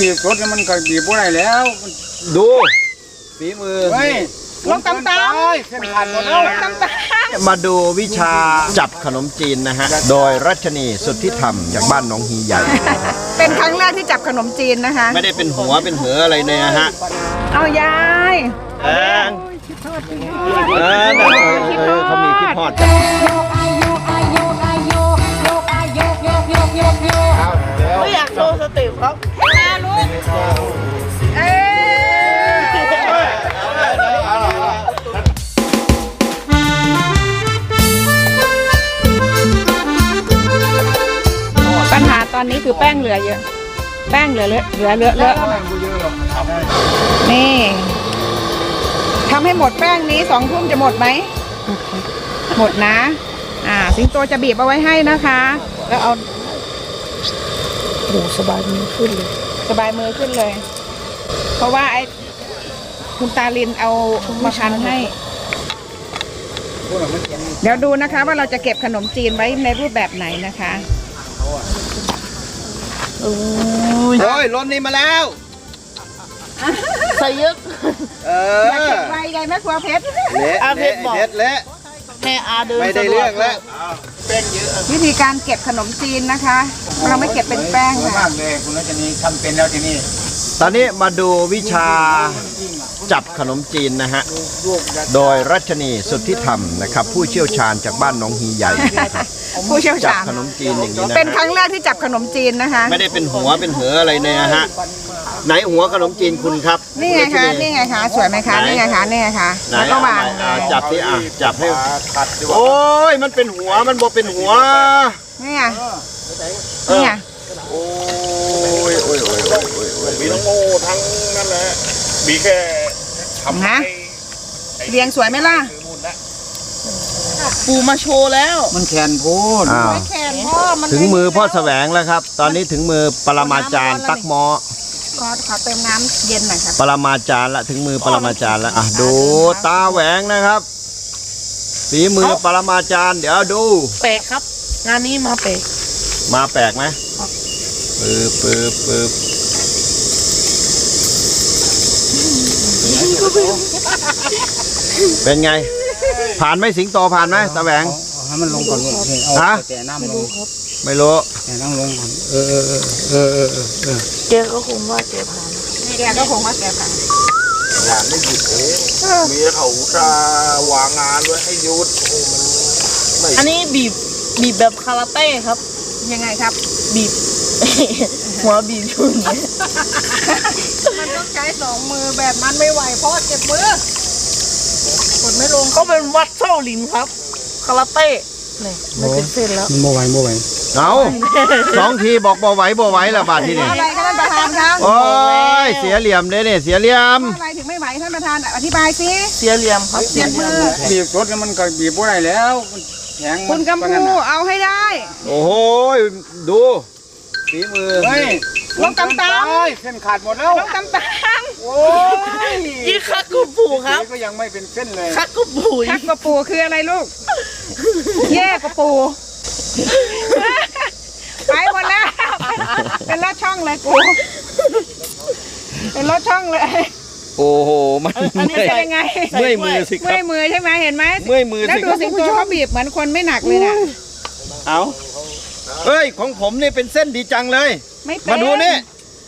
บีบสดแล้วมันก็บีบบ่ได้แล้วดูฝีมือ เฮ้ยลงตำตเอ้ยเส้นขาดหมดแล้วำตำตำมาดูวิชาจับขนมจีนนะฮะ โดยรัชนีสุทธิธรรมจากบ้านหนองฮีใหญ่ เป็นครั้งแรกที่จับขนมจีนนะคะ ไม่ได้เป็นหัวเป็นเหออะไรเลยนะฮะเอายาย แองเออนั่นเออเออเขามีคิดฮอด ไม่อยากโชว์สเต็ปครับ เอ้ปัญหาตอนนี้คือแป้งเหลือเยอะ แป้งเหลือเลอะเหลือเลอะเลอะนี่ทำให้หมดแป้งนี้สองทุ่มจะหมดไหม หมดนะ อ่า สิงโตจะบีบเอาไว้ให้นะคะ แล้วเอาโอ้สบายมือขึ้นเลย สบายมือขึ้นเลย เพราะว่าไอ้คุณตาลินเอามาคันให้ เดี๋ยวดูนะคะ ว่าเราจะเก็บขนมจีนไว้ในรูปแบบไหนนะคะโอ้ยรถนี้มาแล้ว ใส่เยอะเออยากอเก็บไว้ใหญ่แม่ครัวเพชรเละอาเพเละชรบอกเละเละแม่อาเดินไม่ได้เรื่องแล้ว วิธีการเก็บขนมจีนนะคะ เราไม่เก็บเป็นแป้งสวยค่ะมากเลยคุณรัชนีทำเป็นแล้วทีนี้ตอนนี้มาดูวิชาจับขนมจีนนะฮะ โดยรัชนีสุทธิธรรมนะครับ ผู้เชี่ยวชาญจากบ้านหนองฮีใหญ่นะครับผู้เชี่ยวจับชาญขนมจีนอย่างนี้นะเป็นคฮะรั้งแรกที่จับขนมจีนนะคะ ไม่ได้เป็นหัวเป็นเหออะไรเลยนะฮะไหนหัวขนมจีนคุณครับนี่ไงคะนี่ไงคะสวยไหมคะนี่ไงคะนี่ไงคะไหนแล้วก็วางอ่าจับที่อะจับให้โอ้ยมันเป็นหัวมันบ่เป็นหัว นี่ไง นี่ไงโอ้ยโอ้ยโอ้ยโอ้ยโอ้ยโอ้ยมีทั้งโง่ทั้งนั่นแหละมีแค่ทำนะให้เรียงสวยไหมล่ะปูมาโชว์แล้ว มันแขนพูดอ้าวแขนพ่อมันถึงมือพ่อแสวงแล้วครับ ตอนนี้ถึงมือปรมาจารย์ตักหมอขอขอเติมน้ำเย็นหน่อยครับปรมาจารย์ละถึงมือปรมาจารย์ล้วอะดูตาแหวงนะครับฝีมือปรมาจารย์ เดี๋ยวดูแปกครับ งานนี้มาแปก มาแปลกไหมปึ๊บปึ๊บปึ๊บเป็นไง ผ่านไหมสิงโตผ่านไหมตาแหวงเอาให้มันลงก่อนลูกนี่เอาฮะ แต่น้ำลงไม่รู้ แต่น้ำลงก่อนเออเออเออเออเออเออเออเจก็คงว่าเจผ่านแกก็คงว่าแกผ่านมีแล้วเขาจะวางงานไว้ให้หยุดโอ้มันอันนี้บีบบีบแบบคาราเต้ครับ ยังไงครับ บีบ หัวบีบอยู่อย่างเงี้ยมันต้องใช้สองมือแบบมันไม่ไหวเพราะเจ็บมือกดไม่ลงก็เป็นวัดเส้าหลินครับ คาราเต้เนี่ยไม่เป็นเส้นแล้วมันโมไหวโมไหวเอาสองทีบอกบ่ไหวบ่ไหวละบาทที่นี่อะไรคะท่านประธานคะโอ้ยเสียเหลี่ยมเด้เนี่ยเสียเหลี่ยมอะไรถึงไม่ไหวท่านประธานอธิบายสิเสียเหลี่ยมครับเสียเหลี่ยมบีบสดแล้วมันก็บีบบ่ได้แล้วมัน แข็งคุณกัมปานพูนั้นน่ะเอาให้ได้ โอ้โหดูฝีมือเฮ้ยลงตำตำเอ้ยเส้นขาดหมดแล้วลงตำตโอ้ยยี่คักกุปูครับก็ยังไม่เป็นเส้นเลยคักกุปูำทักกระปูคืออะไรลูก แย่กระปูไปหมดแล้ว เป็นรถช่องเลยกู เป็นรถช่องเลย โอ้โหมันอันนี้เป็นยังไงเมื่อยมือสิคเมื่รัอบยมือใช่ไหมเห็นไหมเมื่อยมือแล้วสิดูสิงโตเขาบีบเหมือนคนไม่หนักเลยน่ะเอาเอ้ยของผมนี่เป็นเส้นดีจังเลย ไม่เป็นมาดูนี่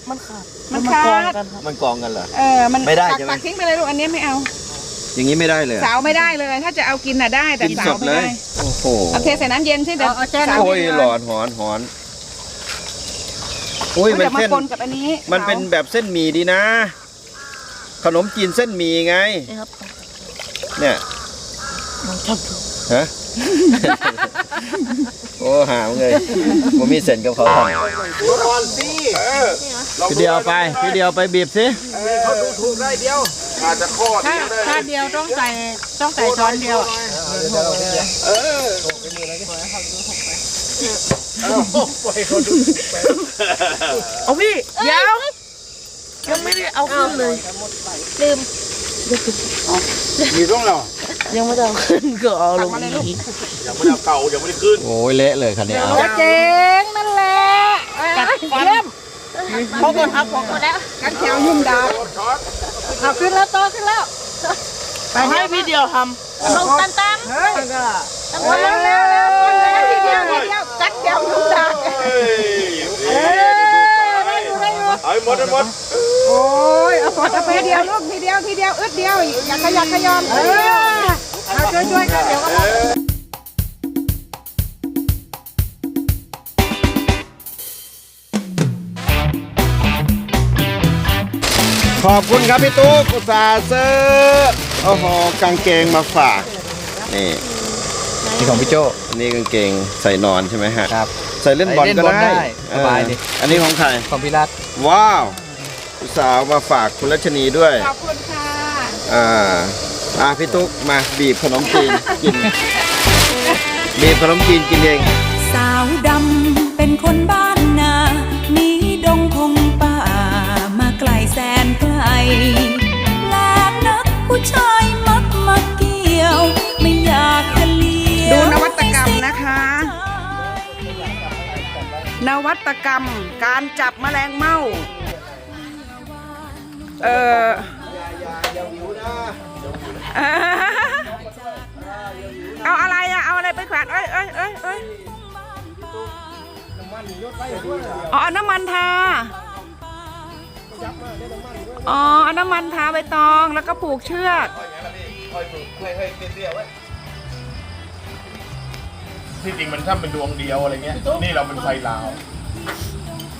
มันขาดมันมันขาดกองกันครับมันกองกันเหรอ เออมันไม่ได้ตักใช่ไหม ตักทิ้งไปเลยลูกอันนี้ไม่เอาอย่างนี้ไม่ได้เลยสาวไม่ได้เลย ถ้าจะเอากินน่ะได้แต่กินสาสวดไม่เลได้ย โอ้โหโอเคใส่น้ำเย็นสิเดี๋ยวสาวโอ้ยไม่ได้หลอนหอนหอนโอ้ยเดี๋มันยวมาเส้นปนกับอันนี้มันเป็นสาวแบบเส้นหมี่ดีนะ ขนมจีนเส้นหมี่ไง นี่ครับเนี่ยลองจับดูฮะ โอ้หามเลยผมมีเส้นกับเขาทำพี่เดียวไปพี่เดียวไปบีบสิอาจจะข้อถ้าเดียวได้ถ้าเดียวต้องใส่ต้องใส่ช้อนเดียวเอาพี่เดี๋ยว ยังไม่ได้เอาขึ้นเลยมีร่องเรายังไม่ได้เอาขึ้นก็เอาลงอีกยังไม่ได้เอาเก่ายังไม่ได้ขึ้นโอ้ยเละเลยคันนี้เอาเจ๋งนั่นแหละเยี่ยมพอก่อนครับพอก่อนแล้วกันแถวยุ่มดาบเอาขึ้นแล้วโตขึ้นแล้วไปให้พี่เดียวทลงตันตันเฮ้ยำก็ตันเร็วเร็วเร็วคนแล้วทีเดียวทีเดียวกัดแถวยุ่มดาบเฮ้ยเออได้อยู่ได้อยู่เอาให้หมดให้หมด โอ้ยเอาปอดเอาไปเดียวลูกทีเดียวทีเดียวอึดเดียวอย่าขยักขยอมเออเอาช่วยช่วยๆกันเดี๋ยวก็หมดขอบคุณครับพี่ตุ๊กอุตส่าห์ซื้อโอ้โหกางเกงมาฝากนี่นี่ของพี่โจอันนี้กางเกงใส่นอนใช่ไหมฮะครับ ใส่เล่นบอลก็ใส่เล่นบอลได้ได้สบายดิเอออันนี้ของใครของพี่รัตว้าวอุต ส่าห์เอามาฝากคุณรัชนีด้วย ขอบคุณค่ะอ่าอ่าพี่ตุ๊กมาบีบขนมจีนกิน บีบขนมจีนกินเอง สาวดำเป็นคนบ้านนาหนีดงพงป่า มาไกลแสนไกลแปลกนักผู้ชายมักมาเกี่ยว ไม่อยากจะเลี้ยวดูนวัตกรรมนะคะ นวัตกรรมการจับแมลงเม่า เออเอ่อเอาอะไรอะเอาอะไรไปแขวนเอ้ยเอ้ยเอ้ยเอ้ยอ๋อเอาน้ำมันทาอ๋อเอาน้ำมันทาใบตองแล้วก็ผูกเชือกที่จริงมันถ้าเป็นดวงเดียวอะไรเงี้ย นี่เราเป็นไฟลาว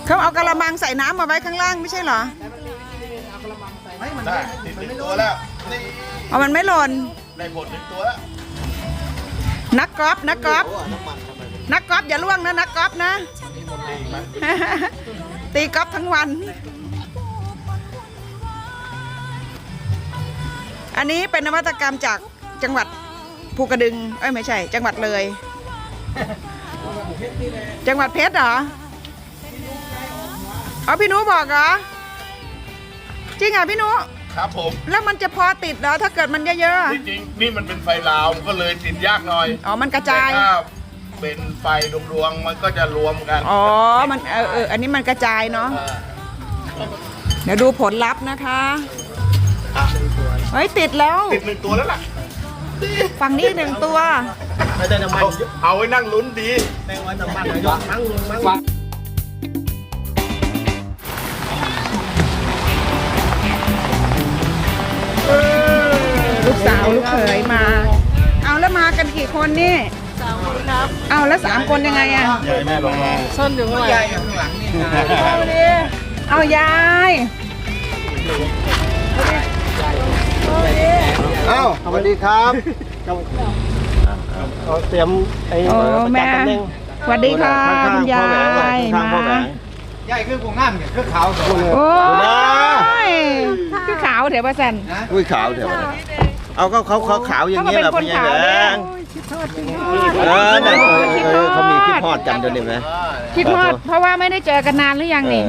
เขาเอากระมังใส่น้ำมาไว้ข้างล่างไม่ใช่เหรอ ได้ติดหนึ่งตัวแล้ว นี่เอามันไม่หล่น ได้ผลหนึ่งตัวแล้ว นักกอล์ฟนักกอล์ฟนักกอล์ฟอย่าล่วงนะนักกอล์ฟนะตีกอล์ฟทั้งวัน อันนี้เป็นนวัตกรรมจากจังหวัดภูกระดึง เอ้ยไม่ใช่ จังหวัดเลย จังหวัดเพชรเหรอ เอาพี่นุบอกเหรอ จริงเหรอะพี่นุครับผมแล้วมันจะพอติดเหรอถ้าเกิดมันเยอะๆอะที่จริงนี่มันเป็นไฟลาวมันก็เลยติดยากหน่อยอ๋อมันกระจาย แต่ถ้าเป็นไฟดวงๆมันก็จะรวมกันอ๋อ มันเออเอออันนี้มันกระจายเนาะเดี๋ยวดูผลลัพธ์นะคะเฮ้ย ติดแล้ว ติดหนึ่งตัวแล้วล่ะฝั่งนี้หนึ่งตัวเอาเอาไว้นั่งลุ้นดีลู กสาวลูกเขยมา เอาแล้วมากันกี่คนนี่สองคนครับ เอาแล้วสามคนยังไงอะส้นอยู่ข้างหลังเอายายเอ้าสวัสดีครับเตรียมไอ้โอ้แม่สวัสดีค่ะคุณยายข้างๆพ่อแหวมางใหญ่คือกูงามเนี่ยคือขาวสวยโอ้ยคือขาวเถอะป้าสันอุ้ยขาวเถอะ เอาก็เขาเขาขาวอย่างนี้แหละเขาก็พี่เป็นคนยายแหวขาวงเออเนี่ยเออเออเขามีคิดทอดกันเดี๋ยวนี้ไหม คิดว่าเพราะว่าไม่ได้เจอกันนานหรือยังเอนี่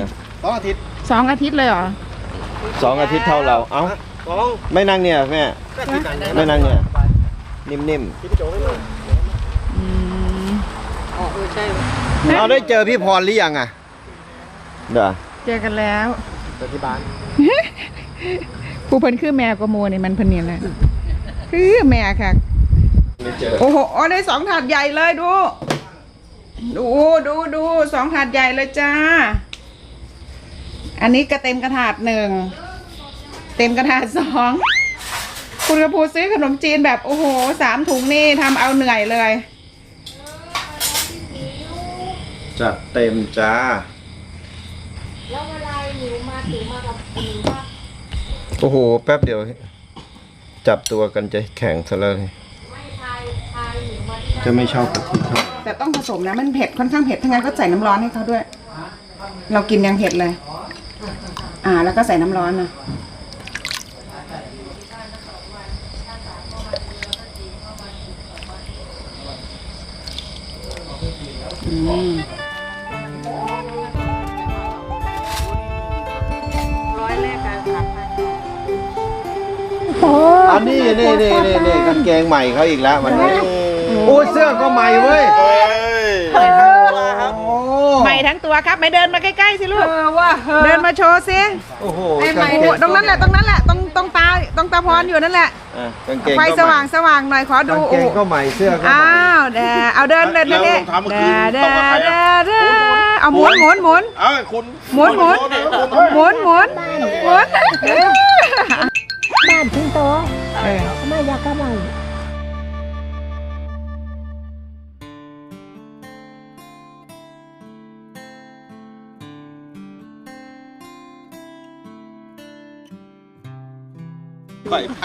อสองอาทิตย์สองอาทิตย์เลยเหรอสองอาทิตย์เท่าเรา เอ้าไม่นั่งเนี่ยแม่ ไม่นั่งเนี่ย นิ่มๆเอาได้เจอพี่พรหรือยังอะเดี๋ยวเจอกันแล้ว ที่บ้าน ผู้เพิ่นคือแม่กว่าโมนี่มันเพิ่นนี่แหละ คือแม่ค่ะไม่เจอโอ้โหอ๋อได้สองถาดใหญ่เลยดู ดูดูดูสองถาดใหญ่เลยจ้า อันนี้ก็เต็มกระถาดหนึ่ง เต็มกระถาดสอง คุณกระพูซื้อขนมจีนแบบโอ้โหสามถุงนี่ทำเอาเหนื่อยเลย จัดเต็มจ้า แล้วเวลาหนูมาถือมากับหนูว่าโอ้โห แป๊บเดียว จับตัวกันจะแข็งซะแล้วนี่ไม่ทายทายหนูมาที่จะไม่ชอบกะทิเขาแต่ต้องผสมนะมันเผ็ดค่อนข้างเผ็ดถ้างั้นก็ใส่น้ำร้อนให้เขาด้วย เรากินยังเผ็ดเลย อ่า แล้วก็ใส่น้ำร้อนนะอืมร้อยแรกกันค่ะ อันนี้นี่นี่นี่นี่กางเกงใหม่เขาอีกแล้ววันนี้โอ้ยเสื้อก็ใหม่เว้ยเฮ้ยใหม่ม่ทั้งตัวครับไม่เดินมาใกล้ๆสิลูก เออว่าเออเดินมาโชว์สิโอ้โหโอ้กางโหเกงตรงนั้นแหละตรงนั้นแหละตรงตรงตาตรงตาพรอยู่นั่นแหละอะกางเกงไฟก็สว่างสว่างหน่อยขอดูกางเกโอ้งก็ใหม่เสื้อก็ใหม่อ้าวเดอเอาเดินเดินแล้วเดินรองเท้าเมื่อคืนเดตกกับใครเดอะเดเอาหมุนหมุนหมุนเอ้ยคุณหมุนหมุนหมุนหมุนหมุน บ้านทิ้งโตเออมายากระบัง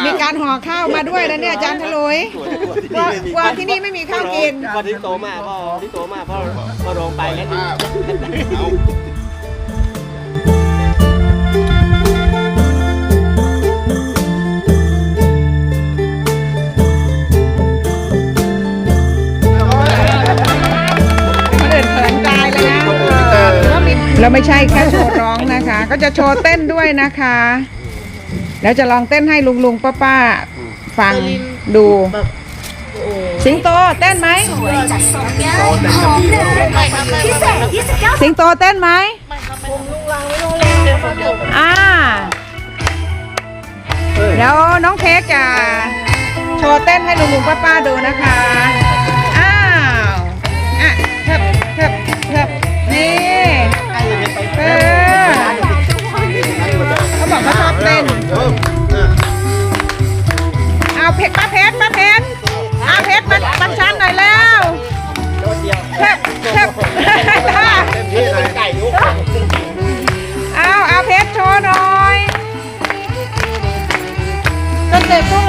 มีการห่อข้าวมาด้วยนะเนี่ยอาจารย์ทะลุยกลัวกลัวที่นี่ไม่มีข้าวกินพอที่โตมาพอที่โตมาพอพอลงไปแล้วนี่คนอื่น เราไม่ใช่แค่โชว์ร้องนะคะ ก็จะโชว์เต้นด้วยนะคะ แล้วจะลองเต้นให้ลุงลุงป้าป้าฟังดูสิงโตเต้นไหมสิงโตเต้นไหมอ่าแล้วน้องเค้กจะโชว์เต้นให้ลุงลุงป้าป้าดูนะคะอ้าวอะเทิบเทิบเทิบนี่ เอบเต้นเอาเพชรมาเพชรมาเพชรเอาเพชรมาบังชันหน่อยแล้วเทิบเทิบเอาเอาเพชรโชว์หน่อยจนเด็กผู้ห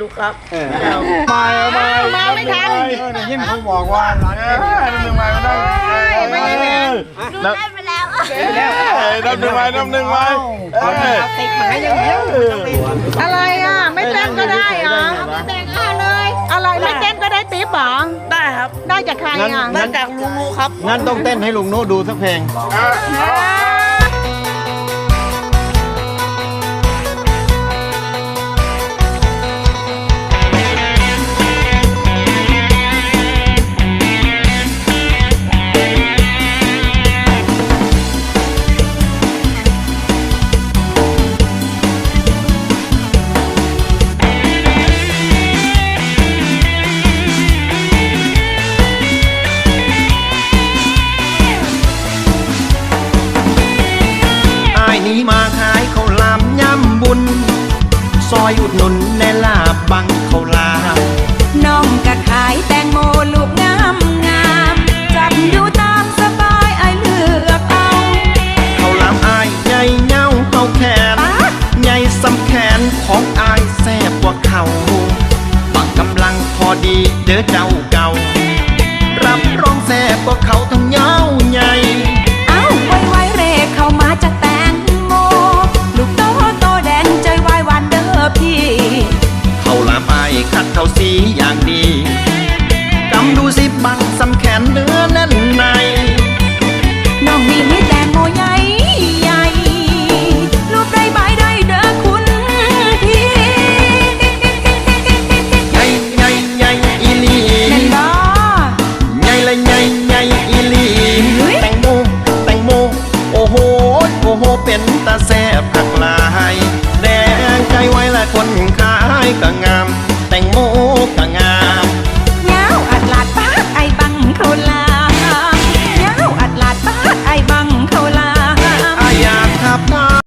รู้ครับมามามาไม่ทันยิ่งเขาบอกว่าน้ำหนึ่งมาได้ไม่ได้แล้วได้ไปแล้วน้ำหนึ่งไว้น้ำหนึ่งไว้เอาติดหมายยังเดียอะไรอะ ไม่เต้นก็ได้เหรอแต่งเอาเลยอะไรไม่เต้นก็ได้ติ๊บหรอได้ครับได้จากใครอะได้จากลุงนูครับงั้นต้องเต้นให้ลุงนูดูสักเพลง tanta o